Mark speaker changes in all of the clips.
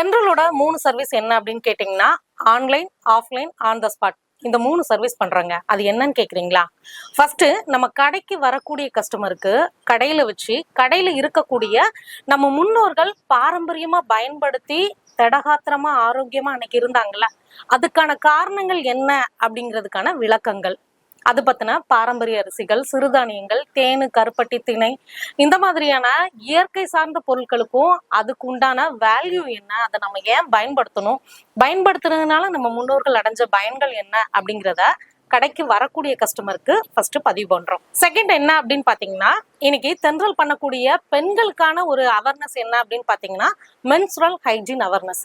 Speaker 1: சென்ட்ரலோட மூணு சர்வீஸ் என்ன அப்படின்னு கேட்டிங்கன்னா online offline on the spot இந்த மூணு சர்வீஸ் பண்ணுறாங்க அது என்னன்னு கேட்குறீங்களா ஃபர்ஸ்ட் நம்ம கடைக்கு வரக்கூடிய கஸ்டமருக்கு கடையில வச்சு கடையில இருக்கக்கூடிய நம்ம முன்னோர்கள் பாரம்பரியமா பயன்படுத்தி தடகாத்திரமாக ஆரோக்கியமா அன்னைக்கு இருந்தாங்கல்ல அதுக்கான காரணங்கள் என்ன அப்படிங்கிறதுக்கான விளக்கங்கள். அது பத்தின பாரம்பரிய அரிசிகள் சிறுதானியங்கள் தேனு கருப்பட்டி திணை இந்த மாதிரியான இயற்கை சார்ந்த பொருட்களுக்கும் அதுக்கு உண்டான வேல்யூ என்ன? அதை நம்ம ஏன் பயன்படுத்தணும்? பயன்படுத்துறதுனால நம்ம முன்னோர்கள் அடைஞ்ச பயன்கள் என்ன? அப்படிங்கிறத கடைக்கு வரக்கூடிய கஸ்டமருக்கு ஃபர்ஸ்ட் பதிவு பண்றோம். செகண்ட் என்ன அப்படின்னு பாத்தீங்கன்னா இன்னைக்கு தென்றல் பண்ணக்கூடிய பெண்களுக்கான ஒரு அவேர்னஸ் என்ன அப்படின்னு பாத்தீங்கன்னா மென்சுரல் ஹைஜீன் அவேர்னஸ்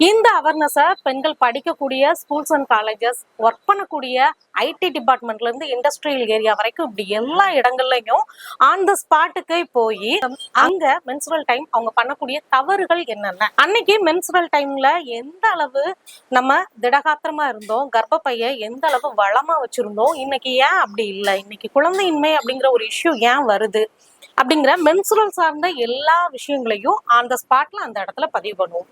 Speaker 1: இந்த அவேர்னஸை பெண்கள் படிக்கக்கூடிய ஸ்கூல்ஸ் அண்ட் காலேஜஸ் ஒர்க் பண்ணக்கூடிய ஐடி டிபார்ட்மெண்ட்ல இருந்து இண்டஸ்ட்ரியல் ஏரியா வரைக்கும் இப்படி எல்லா இடங்கள்லயும் ஆன் த ஸ்பாட்டுக்கு போய் அங்க மென்சுரல் டைம் அவங்க பண்ணக்கூடிய தவறுகள் என்னென்ன? அன்னைக்கு மென்சுரல் டைம்ல எந்த அளவு நம்ம திடகாத்திரமா இருந்தோம் கர்ப்பப்பைய எந்த அளவு வளமா வச்சிருந்தோம் இன்னைக்கு ஏன் அப்படி இல்லை இன்னைக்கு குழந்தையின்மை அப்படிங்கிற ஒரு இஷ்யூ ஏன் வருது? அப்படிங்கிற மென்சுரல் சார்ந்த எல்லா விஷயங்களையும் ஆன் த ஸ்பாட்ல அந்த இடத்துல பதிவு பண்ணுவோம்.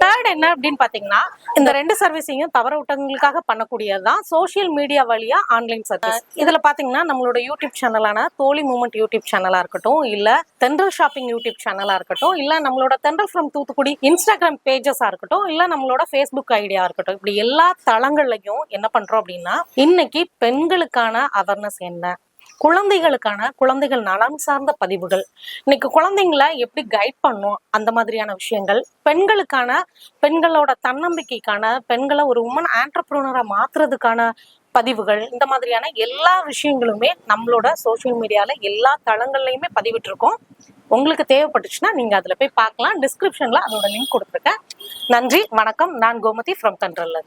Speaker 1: தேர்ட் என்ன அப்படின்னு பாத்தீங்கன்னா இந்த ரெண்டு சர்வீஸையும் தவற விட்டவங்களுக்காக பண்ணக்கூடியதுதான் சோஷியல் மீடியா வழியா ஆன்லைன் சர்வீஸ் இதுல பாத்தீங்கன்னா நம்மளோட யூடியூப் சேனலான தோழி மூமெண்ட் யூடியூப் சேனலா இருக்கட்டும் இல்ல தென்றல் ஷாப்பிங் யூடியூப் சேனலா இருக்கட்டும் இல்ல நம்மளோட தென்றல் ஃப்ரம் தூத்துக்குடி இன்ஸ்டாகிராம் பேஜஸா இருக்கட்டும் இல்ல நம்மளோட ஃபேஸ்புக் ஐடியா இருக்கட்டும் இப்படி எல்லா தளங்கள்லயும் என்ன பண்றோம் அப்படின்னா இன்னைக்கு பெண்களுக்கான அவேர்னஸ் என்ன? குழந்தைகளுக்கான குழந்தைகள் நலம் சார்ந்த பதிவுகள். இன்னைக்கு குழந்தைங்களை எப்படி கைட் பண்ணும்? அந்த மாதிரியான விஷயங்கள். பெண்களுக்கான பெண்களோட தன்னம்பிக்கைக்கான பெண்களை ஒரு உமன் ஆண்டர்பிரினரா மாத்துறதுக்கான பதிவுகள். இந்த மாதிரியான எல்லா விஷயங்களுமே நம்மளோட சோசியல் மீடியால எல்லா தளங்கள்லயுமே பதிவிட்டிருக்கோம். உங்களுக்கு தேவைப்பட்டுச்சுன்னா நீங்க அதுல போய் பார்க்கலாம். டிஸ்கிரிப்ஷன்ல அதோட லிங்க் கொடுத்துருக்கேன். நன்றி வணக்கம். நான் கோமதி ஃப்ரம் தன்றல்ல